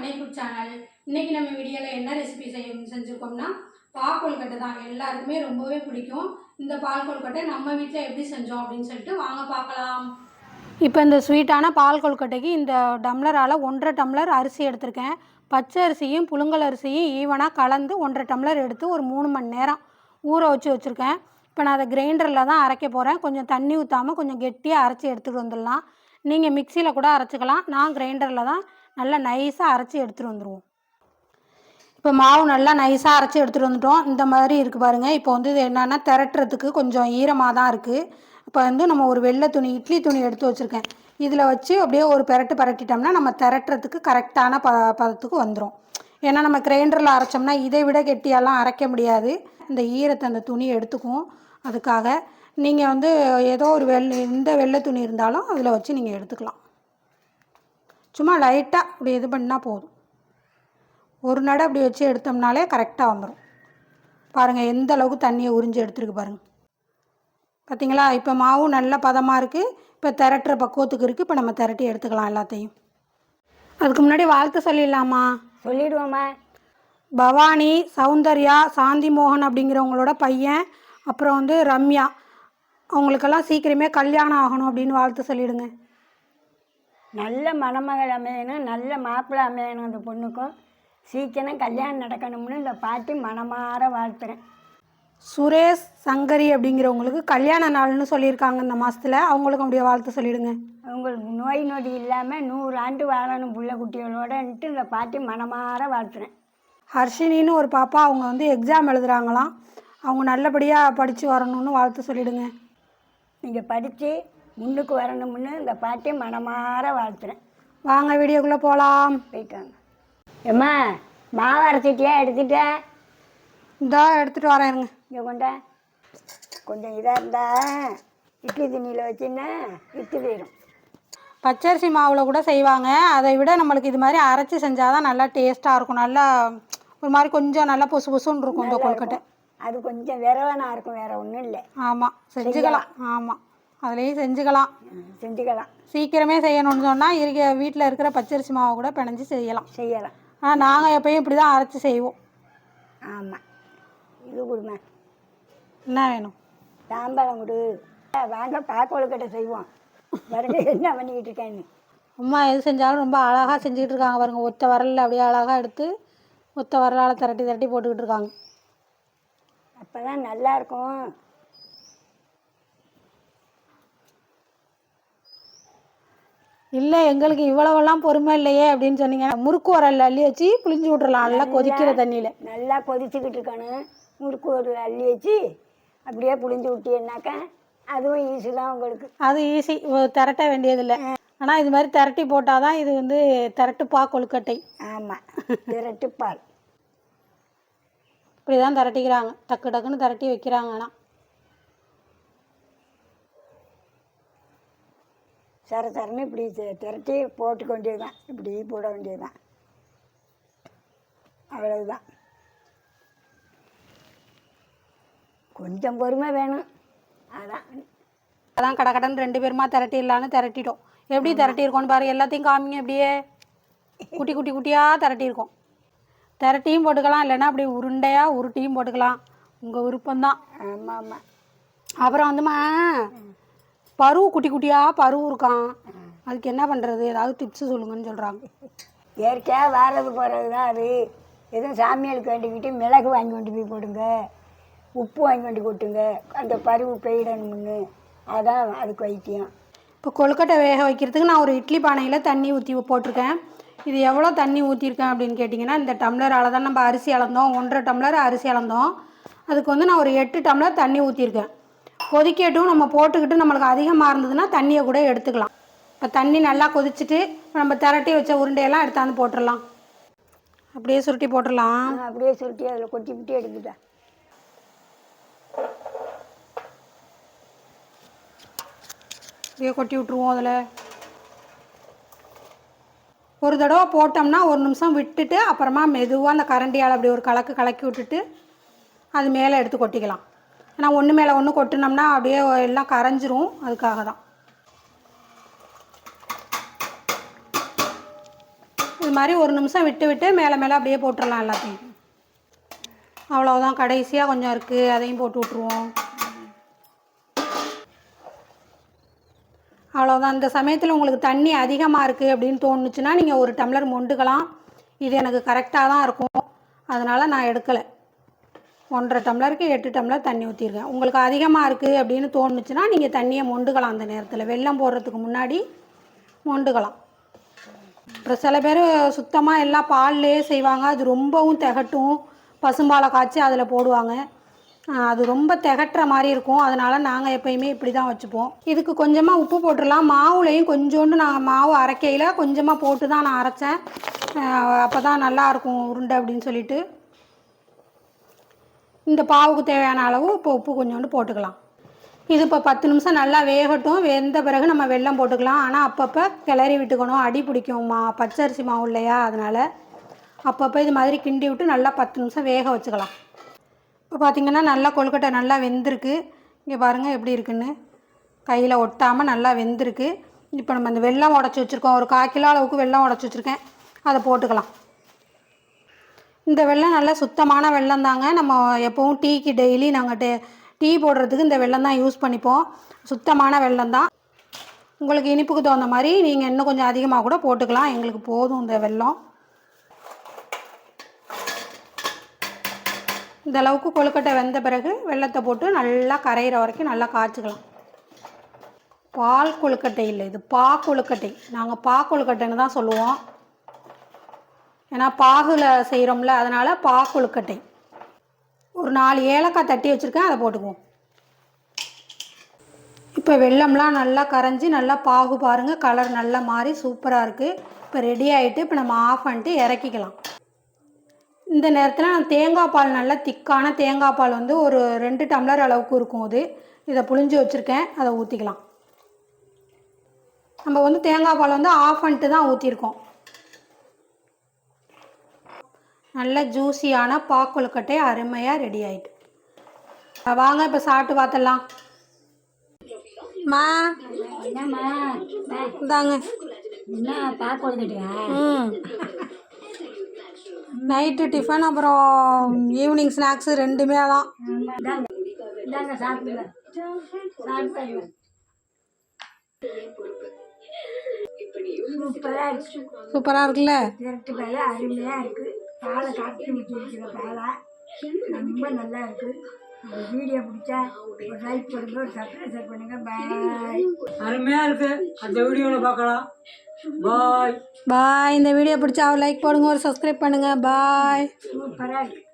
அன்னை food channel இன்றைக்கி நம்ம வீடியோவில் என்ன ரெசிபி செய்ய செஞ்சுருக்கோம்னா பால் கொழுக்கட்டை தான். எல்லாருக்குமே ரொம்பவே பிடிக்கும். இந்த பால் கொழுக்கட்டை நம்ம வீட்டில் எப்படி செஞ்சோம் அப்படின்னு சொல்லிட்டு வாங்க பார்க்கலாம். இப்போ இந்த ஸ்வீட்டான பால் கொழுக்கட்டைக்கு இந்த டம்ளரால் ஒன்றரை டம்ளர் அரிசி எடுத்திருக்கேன். பச்சை அரிசியும் புழுங்கல் அரிசியும் ஈவனாக கலந்து ஒன்றரை டம்ளர் எடுத்து ஒரு மூணு மணி நேரம் ஊற வச்சு வச்சுருக்கேன். இப்போ நான் அதை கிரைண்டரில் தான் அரைக்க போகிறேன் கொஞ்சம் தண்ணி ஊற்றாமல் கொஞ்சம் கெட்டியாக அரைச்சி எடுத்துகிட்டு வந்துடலாம். நீங்கள் மிக்சியில் கூட அரைச்சிக்கலாம். நான் கிரைண்டரில் தான் நல்லா நைஸாக அரைச்சி எடுத்துகிட்டு வந்துடுவோம் இப்போ மாவு நல்லா நைஸாக அரைச்சி எடுத்துகிட்டு வந்துட்டோம். இந்த மாதிரி இருக்குது பாருங்கள் இப்போ வந்து இது என்னென்னா திரட்டுறதுக்கு கொஞ்சம் ஈரமாக தான் இருக்குது இப்போ வந்து நம்ம ஒரு வெள்ளை துணி இட்லி துணி எடுத்து வச்சுருக்கேன். இதில் வச்சு அப்படியே ஒரு பெரட்டு பரட்டிட்டோம்னா நம்ம திரட்டுறதுக்கு கரெக்டான ப பதத்துக்கு வந்துடும் ஏன்னா நம்ம கிரைண்டரில் அரைச்சோம்னா இதை விட கெட்டியெல்லாம் அரைக்க முடியாது. இந்த ஈரத்தை அந்த துணி எடுத்துக்கும் அதுக்காக நீங்கள் வந்து ஏதோ ஒரு வெள்ளை எந்த வெள்ளை துணி இருந்தாலும் அதில் வச்சு நீங்கள் எடுத்துக்கலாம். சும்மா லைட்டாக இப்படி இது பண்ணால் போதும். ஒரு நடை அப்படி வச்சு எடுத்தோம்னாலே கரெக்டாக வந்துடும் பாருங்கள் எந்த அளவுக்கு தண்ணியை உறிஞ்சி எடுத்துருக்கு பாருங்கள் பார்த்தீங்களா இப்போ மாவும் நல்ல பதமாக இருக்குது இப்போ திரட்டுற பக்குவத்துக்கு இருக்குது இப்போ நம்ம திரட்டி எடுத்துக்கலாம் எல்லாத்தையும். அதுக்கு முன்னாடி வாழ்த்து சொல்லிடலாமா? சொல்லிடுவோம்மா. பவானி சௌந்தர்யா சாந்தி மோகன் அப்படிங்கிறவங்களோட பையன் அப்புறம் வந்து ரம்யா. அவங்களுக்கெல்லாம் சீக்கிரமே கல்யாணம் ஆகணும் அப்படின்னு வாழ்த்து சொல்லிடுங்க. நல்ல மணமகள் அமையணும் நல்ல மாப்பிள்ளை அமையணும் அந்த பொண்ணுக்கும். சீக்கிரம் கல்யாணம் நடக்கணும்னு இந்த பாட்டி மனமாற வாழ்த்துறேன். சுரேஷ் சங்கரி அப்படிங்கிறவங்களுக்கு கல்யாண நாள்னு சொல்லியிருக்காங்க இந்த மாதத்தில் அவங்களுக்கும் அப்படியே வாழ்த்து சொல்லிடுங்க. அவங்களுக்கு நோய் நொடி இல்லாமல் நூறு ஆண்டு வாழணும் புள்ள குட்டிகளோடன்ட்டு இந்த பாட்டி மனமாற வாழ்த்துறேன். ஹர்ஷினின்னு ஒரு பாப்பா அவங்க வந்து எக்ஸாம் எழுதுறாங்களாம். அவங்க நல்லபடியாக படித்து வரணும்னு வாழ்த்து சொல்லிடுங்க. நீங்கள் படித்து முன்னுக்கு வரணும்னு இந்த பாட்டி மனமாற வாழ்த்துறேன். வாங்க வீடியோக்குள்ளே போகலாம் போயிட்டு வாங்க. ஏம்மா மாவு அரைச்சிட்டியா எடுத்துட்டேன் இந்தா எடுத்துகிட்டு வரேன் இருங்க. இங்கே கொண்டா. கொஞ்சம் இதாக இருந்தா இட்லி தண்ணியில் வச்சின்னா வித்து போயிடும் பச்சரிசி மாவில் கூட செய்வாங்க. அதை விட நம்மளுக்கு இது மாதிரி அரைச்சி செஞ்சால் தான் நல்லா டேஸ்ட்டாக இருக்கும். நல்லா ஒரு மாதிரி கொஞ்சம் நல்லா பொசு பொசுன்னு இருக்கும் இந்த கொழுக்கட்டை. அது கொஞ்சம் விரவனா இருக்கும் வேற ஒன்றும் இல்லை. ஆமாம் செஞ்சுக்கலாம். ஆமாம் அதுலேயும் செஞ்சுக்கலாம். செஞ்சுக்கலாம். சீக்கிரமே செய்யணும்னு சொன்னால் இருக்க வீட்டில் இருக்கிற பச்சரிசி மாவை கூட பிணைஞ்சு செய்யலாம். செய்யலாம். ஆனால் நாங்கள் எப்பயும் இப்படி தான் அரைச்சி செய்வோம். ஆமாம் இது கொடுமா என்ன வேணும்? தாம்பாளம் கொடு வாங்க பாக்கொழுக்கட்டை செய்வோம். பாருங்க என்ன பண்ணிக்கிட்டு இருக்கேன்னு. அம்மா எது செஞ்சாலும் ரொம்ப அழகாக செஞ்சுக்கிட்டு இருக்காங்க பாருங்க. ஒத்த வரலில் அப்படியே அழகாக எடுத்து ஒத்த வரலால் திரட்டி திரட்டி போட்டுக்கிட்டு இருக்காங்க. அப்போ தான் நல்லா இல்லை எங்களுக்கு இவ்வளவெல்லாம் பொறுமை இல்லையே அப்படின்னு சொன்னீங்க. முறுக்கு வரல அள்ளி வச்சு புளிஞ்சு விட்றலாம் நல்லா கொதிக்கிற தண்ணியில். நல்லா கொதிச்சுக்கிட்டு இருக்கணும். முறுக்கு ஒரு அள்ளி வச்சு அப்படியே புளிஞ்சு விட்டீங்கன்னாக்கா அதுவும் ஈஸி தான் உங்களுக்கு. அது ஈஸி திரட்ட வேண்டியதில்லை. ஆனால் இது மாதிரி திரட்டி போட்டால் தான் இது வந்து திரட்டுப்பா கொழுக்கட்டை. ஆமாம் திரட்டு பால். இப்படி தான் திரட்டிக்கிறாங்க. டக்கு டக்குன்னு திரட்டி வைக்கிறாங்க ஆனால் சர சரன்னு இப்படி திரட்டி போட்டு வேண்டியது தான் இப்படி போட வேண்டியது தான் அவ்வளவுதான். கொஞ்சம் பொறுமை வேணும். அதான். அதான் கடை கடன் ரெண்டு பேருமா திரட்டிடலான்னு திரட்டிட்டோம். எப்படி திரட்டியிருக்கோன்னு பாரு எல்லாத்தையும் காமிங்க அப்படியே குட்டி குட்டி குட்டியாக திரட்டியிருக்கோம். திரட்டியும் போட்டுக்கலாம் இல்லைன்னா அப்படி உருண்டையாக உருட்டியும் போட்டுக்கலாம். உங்கள் விருப்பம்தான். ஆமாம் ஆமாம் அப்புறம் வந்துமா பருவு குட்டி குட்டியாக பருவு இருக்கான். அதுக்கு என்ன பண்ணுறது ஏதாவது டிப்ஸு சொல்லுங்கன்னு சொல்கிறாங்க இயற்கையாக வாரது போகிறது தான் அது. எதுவும் சாமியாளுக்கு வேண்டிக்கிட்டு மிளகு வாங்கி கொண்டு போய் போடுங்க. உப்பு வாங்கி கொண்டு கொட்டுங்க. அந்த பருவு பெய்டணும்னு. அதான் அதுக்கு வைத்தியம். இப்போ கொழுக்கட்டை வேக வைக்கிறதுக்கு நான் ஒரு இட்லி பானையில் தண்ணி ஊற்றி போட்டிருக்கேன். இது எவ்வளோ தண்ணி ஊற்றிருக்கேன் அப்படின்னு கேட்டிங்கன்னா இந்த டம்ளரால் தான் நம்ம அரிசி அளந்தோம். ஒன்றரை டம்ளர் அரிசி அளந்தோம். அதுக்கு வந்து நான் ஒரு எட்டு டம்ளர் தண்ணி ஊற்றிருக்கேன் கொதிக்கட்டும் நம்ம போட்டுக்கிட்டு நம்மளுக்கு அதிகமாக இருந்ததுன்னா தண்ணியை கூட எடுத்துக்கலாம். இப்போ தண்ணி நல்லா கொதிச்சுட்டு நம்ம திரட்டி வச்ச உருண்டையெல்லாம் எடுத்தாந்து போட்டுடலாம் அப்படியே சுருட்டி போட்டுடலாம் அப்படியே சுருட்டி அதில் கொட்டி விட்டு எடுத்துட்டேன் அப்படியே கொட்டி விட்ருவோம் அதில். ஒரு தடவை போட்டோம்னா ஒரு நிமிஷம் விட்டுட்டு அப்புறமா மெதுவாக அந்த கரண்டியால் அப்படி ஒரு கலக்கு கலக்கி விட்டுட்டு அது மேலே எடுத்து கொட்டிக்கலாம். ஆனால் ஒன்று மேலே ஒன்று கொட்டினோம்னா அப்படியே எல்லாம் கரைஞ்சிரும். அதுக்காக தான். இது மாதிரி ஒரு நிமிஷம் விட்டு விட்டு மேலே மேலே அப்படியே போட்டுடலாம் எல்லாத்தையும். அவ்வளோதான் கடைசியாக கொஞ்சம் இருக்குது அதையும் போட்டு விட்ருவோம் அவ்வளோதான் இந்த சமயத்தில் உங்களுக்கு தண்ணி அதிகமாக இருக்குது அப்படின்னு தோணுச்சுன்னா நீங்கள் ஒரு டம்ளர் மொண்டுக்கலாம். இது எனக்கு கரெக்டாக தான் இருக்கும். அதனால் நான் எடுக்கலை. ஒன்றரை டம்ளருக்கு எட்டு டம்ளர் தண்ணி ஊற்றிருக்கேன் உங்களுக்கு அதிகமாக இருக்குது அப்படின்னு தோணுச்சுன்னா நீங்கள் தண்ணியை மொண்டுக்கலாம் அந்த நேரத்தில். வெள்ளம் போடுறதுக்கு முன்னாடி மொண்டுக்கலாம். அப்புறம் சில பேர் சுத்தமாக எல்லாம் பால்லையே செய்வாங்க. அது ரொம்பவும் திகட்டும். பசும்பாலை காய்ச்சி அதில் போடுவாங்க. அது ரொம்ப திகட்டுற மாதிரி இருக்கும். அதனால் நாங்கள் எப்பயுமே இப்படி தான் வச்சுப்போம். இதுக்கு கொஞ்சமாக உப்பு போட்டுடலாம். மாவுலையும் கொஞ்சோண்டு நான் மாவு அரைக்கையில் கொஞ்சமாக போட்டு தான் நான் அரைச்சேன். அப்போ தான் நல்லாயிருக்கும் உருண்டை அப்படின்னு சொல்லிட்டு. இந்த பாவுக்கு தேவையான அளவு இப்போ உப்பு கொஞ்சோண்டு போட்டுக்கலாம். இது இப்போ பத்து நிமிஷம் நல்லா வேகட்டும். வெந்த பிறகு நம்ம வெல்லம் போட்டுக்கலாம். ஆனால் அப்பப்போ கிளறி விட்டுக்கணும். அடி பிடிக்கும்மா பச்சரிசி மாவு இல்லையா? அதனால் அப்பப்போ இது மாதிரி கிண்டி விட்டு நல்லா பத்து நிமிஷம் வேக வச்சுக்கலாம். இப்போ பார்த்தீங்கன்னா நல்லா கொழுக்கட்டை நல்லா வெந்திருக்கு. இங்கே பாருங்கள் எப்படி இருக்குன்னு. கையில் ஒட்டாமல் நல்லா வெந்திருக்கு. இப்போ நம்ம இந்த வெள்ளம் உடச்சி வச்சுருக்கோம். ஒரு கால் கிலோ அளவுக்கு வெள்ளம் உடச்சி வச்சுருக்கேன். அதை போட்டுக்கலாம். இந்த வெள்ளம் நல்லா சுத்தமான வெள்ளம் தாங்க. நம்ம எப்போவும் டீக்கு டெய்லி நாங்கள் டே டீ போடுறதுக்கு இந்த வெள்ளம் தான் யூஸ் பண்ணிப்போம். சுத்தமான வெள்ளம் தான். உங்களுக்கு இனிப்புக்கு தகுந்த மாதிரி நீங்கள் இன்னும் கொஞ்சம் அதிகமாக கூட போட்டுக்கலாம். எங்களுக்கு போதும் இந்த வெள்ளம். இந்த அளவுக்கு கொழுக்கட்டை வெந்த பிறகு வெள்ளத்தை போட்டு நல்லா கரையிற வரைக்கும் நல்லா காய்ச்சிக்கலாம். பால் கொழுக்கட்டை இல்லை இது பா கொழுக்கட்டை. நாங்கள் பா கொழுக்கட்டைன்னு தான் சொல்லுவோம். ஏன்னா பாகுல செய்கிறோம்ல அதனால் பா கொழுக்கட்டை. ஒரு நாலு ஏலக்காய் தட்டி வச்சுருக்கேன் அதை போட்டுக்குவோம். இப்போ வெள்ளம்லாம் நல்லா கரைஞ்சி நல்லா பாகு பாருங்கள் கலர் நல்லா மாறி சூப்பராக இருக்குது இப்போ ரெடி ஆகிட்டு இப்போ நம்ம ஆஃப் பண்ணிட்டு இறக்கிக்கலாம். இந்த நேரத்தில் நான் தேங்காய் பால் நல்லா திக்கான தேங்காய் பால் வந்து ஒரு ரெண்டு டம்ளர் அளவுக்கு இருக்கும் அது. இதை புளிஞ்சு வச்சுருக்கேன் அதை ஊற்றிக்கலாம் நம்ம வந்து தேங்காய் பால் வந்து ஆஃப் பண்ணிட்டு தான் ஊற்றிருக்கோம் நல்ல ஜூஸியான பாக்கொழுக்கட்டை அருமையாக ரெடி ஆயிட்டு. வாங்க இப்போ சாப்பிட்டு பார்த்துடலாம் மா. என்னம்மா? இந்தாங்க. நைட்டு டிஃபன் அப்புறம் ஈவினிங் ஸ்நாக்ஸு ரெண்டுமே தான் சூப்பராக இருக்கு. சூப்பராக இருக்குல்ல? அருமையாக இருக்குது பாலை காய்ச்சி ஊற்றி வைக்கிற பாலை ரொம்ப நல்லா இருக்குது இந்த வீடியோ பிடிச்சா ஒரு லைக் பண்ணுங்க ஒரு சப்ஸ்கிரைப் பண்ணுங்க. பாய் அருமையாக இருக்கு. அந்த வீடியோவில் பார்க்கலாம். பாய் பாய் இந்த வீடியோ பிடிச்சா லைக் போடுங்க ஒரு சப்ஸ்கிரைப் பண்ணுங்கள் பாய் சூப்பராக இருக்குது